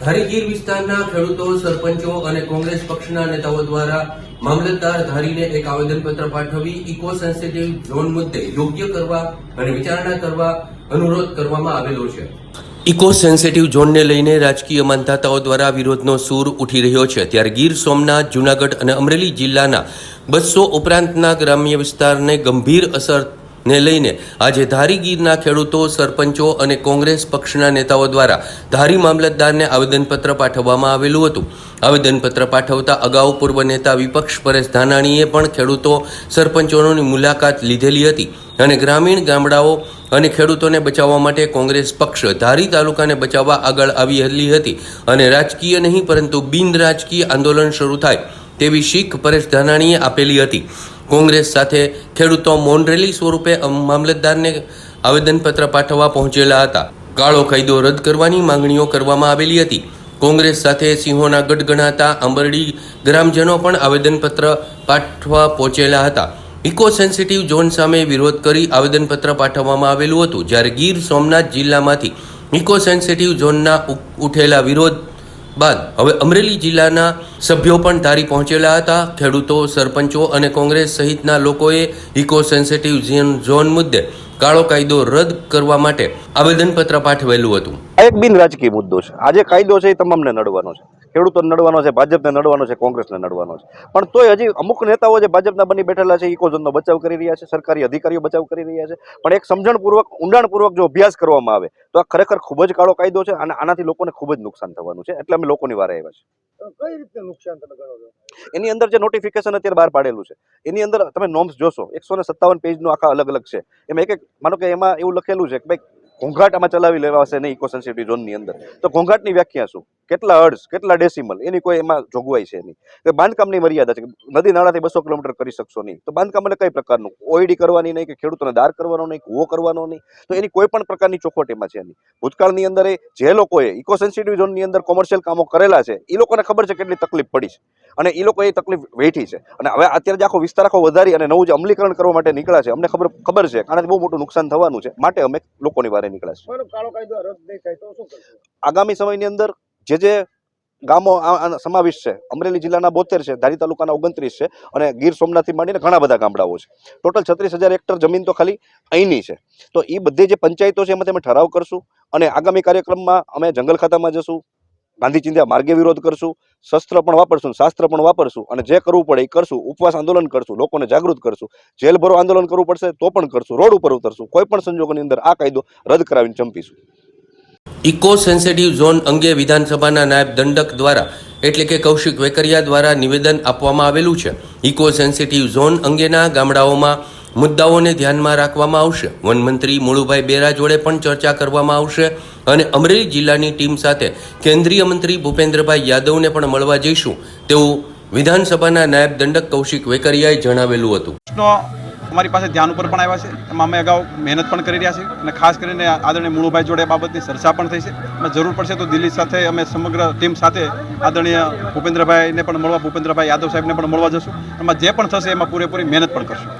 ધારી ગીર વિસ્તારના ખેડૂતો, સરપંચો અને કોંગ્રેસ પક્ષના નેતાઓ દ્વારા મામલતદાર ધારીને એક આવેદનપત્ર પાઠવી ઇકો સેન્સિટિવ ઝોન મુદ્દે યોગ્ય કરવા અને વિચારણા કરવા અનુરોધ કરવામાં આવેલો છે. ઇકો સેન્સિટિવ ઝોનને લઈને રાજકીય માનધાતાઓ દ્વારા વિરોધનો સૂર ઉઠી રહ્યો છે. ત્યારે ગીર સોમનાથ, જૂનાગઢ અને અમરેલી જિલ્લાના બસો ઉપરાંતના ગ્રામ્ય વિસ્તારને ગંભીર અસર ને લઈને આજે ધારી ગીરના ખેડૂતો, સરપંચો અને કોંગ્રેસ પક્ષના નેતાઓ દ્વારા ધારી મામલતદારને આવેદનપત્ર પાઠવવામાં આવેલું હતું. આવેદનપત્ર પાઠવતા અગાઉ પૂર્વ નેતા વિપક્ષ પરેશ ધાનાણીએ પણ ખેડૂતો, સરપંચોની મુલાકાત લીધેલી હતી અને ગ્રામીણ ગામડાઓ અને ખેડૂતોને બચાવવા માટે કોંગ્રેસ પક્ષ ધારી તાલુકાને બચાવવા આગળ આવી રહેલી હતી અને રાજકીય નહીં, પરંતુ બિન રાજકીય આંદોલન શરૂ થાય તેવી શીખ પરેશ ધાનાણીએ આપેલી હતી. કોંગ્રેસ સાથે ખેડૂતો મૌન રેલી સ્વરૂપે મામલતદારને આવેદનપત્ર પાઠવવા પહોંચેલા હતા. કાળો કાયદો રદ કરવાની માંગણીઓ કરવામાં આવેલી હતી. કોંગ્રેસ સાથે સિંહોના ગઢ ગણાતા અંબરડી ગ્રામજનો પણ આવેદનપત્ર પાઠવા પહોંચેલા હતા. ઇકો સેન્સિટિવ ઝોન સામે વિરોધ કરી આવેદનપત્ર પાઠવવામાં આવેલું હતું, જ્યારે ગીર સોમનાથ જિલ્લામાંથી ઇકો સેન્સિટિવ ઝોનના ઉઠેલા વિરોધ બાદ હવે અમરેલી જિલ્લાના સભ્યો પણ ધારી પહોંચેલા હતા. ખેડૂતો, સરપંચો અને કોંગ્રેસ સહિતના લોકોએ ઇકો સેન્સિટિવ ઝોન મુદ્દે કાળો કાયદો રદ કરવા માટે આવેદનપત્ર પાઠવેલું હતું. આ એક બિન રાજકીય મુદ્દો છે. આજે કાયદો છે એ તમામને નડવાનો છે. ખેડૂતોને નડવાનો છે ભાજપને નડવાનો છે કોંગ્રેસને નડવાનો છે. પણ તોય હજી અમુક નેતાઓ જે ભાજપના બની બેઠેલા છે ઇકોઝોનનો બચાવ કરી રહ્યા છે સરકારી અધિકારીઓ બચાવ કરી રહ્યા છે. પણ એક સમજણપૂર્વક ઊંડાણપૂર્વક જો અભ્યાસ કરવામાં આવે તો આ ખરેખર ખૂબ જ કાળો કાયદો છે અને આનાથી લોકોને ખૂબ જ નુકસાન થવાનું છે. એટલે અમે લોકોની વારે આવ્યા છે કઈ રીતે નુકસાન તમે ગણો છો? એની અંદર જે નોટિફિકેશન અત્યારે બહાર પાડેલું છે એની અંદર તમે નોમ્સ જોશો. એકસો ને સત્તાવન પેજનું આખા અલગ અલગ છે. એમાં એક એક માનો કે એમાં એવું લખેલું છે કે ભાઈ ઘોંઘાટ આમાં ચલાવી લેવાશે નહીં ઇકો સેન્સિટિવ ઝોનની અંદર. તો ઘોંઘાટની વ્યાખ્યા શું? કેટલા અર્ડ્સ કેટલા ડેસિમલ? એની કોઈ એમાં જોગવાઈ છે નહીં. કે બાંધકામની મર્યાદા છે નદી નાળાથી બસો કિલોમીટર કરી શકશો નહીં. તો બાંધકામ એટલે કઈ પ્રકારનું? ઓઈડી કરવાની નહીં કે ખેડૂતોને દાર કરવાનો નહીં, કૂવો કરવાનો નહીં. તો એની કોઈ પણ પ્રકારની ચોખવટ એમાં છે નહીં. ભૂતકાળની અંદર જે લોકોએ ઇકો સેન્સિટિવ ઝોનની અંદર કોમર્શિયલ કામો કરેલા છે એ લોકોને ખબર છે કેટલી તકલીફ પડી છે. અને એ લોકો એ તકલીફ વેઠી છે. અને હવે અત્યારે જે આખો વિસ્તાર આખો વધારી અને નવું જે અમલીકરણ કરવા માટે નીકળ્યા છે, અમને ખબર ખબર છે કારણ કે બહુ મોટું નુકસાન થવાનું છે. માટે અમે લોકોની વારે નીકળ્યા છે. આગામી સમયની અંદર જે જે ગામો સમાવિષ્ટ છે અમરેલી જિલ્લાના બોતેર છે ધારી તાલુકાના ઓગણત્રીસ છે અને ગીર સોમનાથથી માંડીને ઘણા બધા ગામડાઓ છે. ટોટલ છત્રીસ હજાર હેક્ટર જમીન તો ખાલી અહીંની છે. તો એ બધી જે પંચાયતો છે એમાં અમે ઠરાવ કરશું અને આગામી કાર્યક્રમમાં અમે જંગલ ખાતામાં જશું. ગાંધી ચિંધ્યા માર્ગે વિરોધ કરશું, શસ્ત્ર પણ વાપરશું શાસ્ત્ર પણ વાપરશું અને જે કરવું પડે એ કરશું, ઉપવાસ આંદોલન કરશું, લોકોને જાગૃત કરશું, જેલ ભરો આંદોલન કરવું પડશે તો પણ કરશું, રોડ ઉપર ઉતરશું, કોઈ પણ સંજોગોની અંદર આ કાયદો રદ કરાવીને ચંપીશું. ઇકો સેન્સિટિવ ઝોન અંગે વિધાનસભાના નાયબ દંડક દ્વારા, એટલે કે કૌશિક વેકરિયા દ્વારા નિવેદન આપવામાં આવેલું છે. ઇકો સેન્સિટિવ ઝોન અંગેના ગામડાઓમાં મુદ્દાઓને ધ્યાનમાં રાખવામાં આવશે. વનમંત્રી મુળુભાઈ બેરા જોડે પણ ચર્ચા કરવામાં આવશે અને અમરેલી જિલ્લાની ટીમ સાથે કેન્દ્રીય મંત્રી ભૂપેન્દ્રભાઈ યાદવને પણ મળવા જઈશું. તેવું વિધાનસભાના નાયબ દંડક કૌશિક વેકરિયાએ જણાવેલું હતું. અમારી પાસે ધ્યાન ઉપર પણ આવ્યા છે. એમાં અમે અગાઉ મહેનત પણ કરી રહ્યા છીએ અને ખાસ કરીને આદરણીય મુળુભાઈ જોડે બાબતની ચર્ચા પણ થઈ છે. અને જરૂર પડશે તો દિલ્હી સાથે અમે સમગ્ર ટીમ સાથે આદરણીય ભૂપેન્દ્રભાઈને પણ મળવા, ભૂપેન્દ્રભાઈ યાદવ સાહેબને પણ મળવા જશું. એમાં જે પણ થશે એમાં પૂરેપૂરી મહેનત પણ કરશું.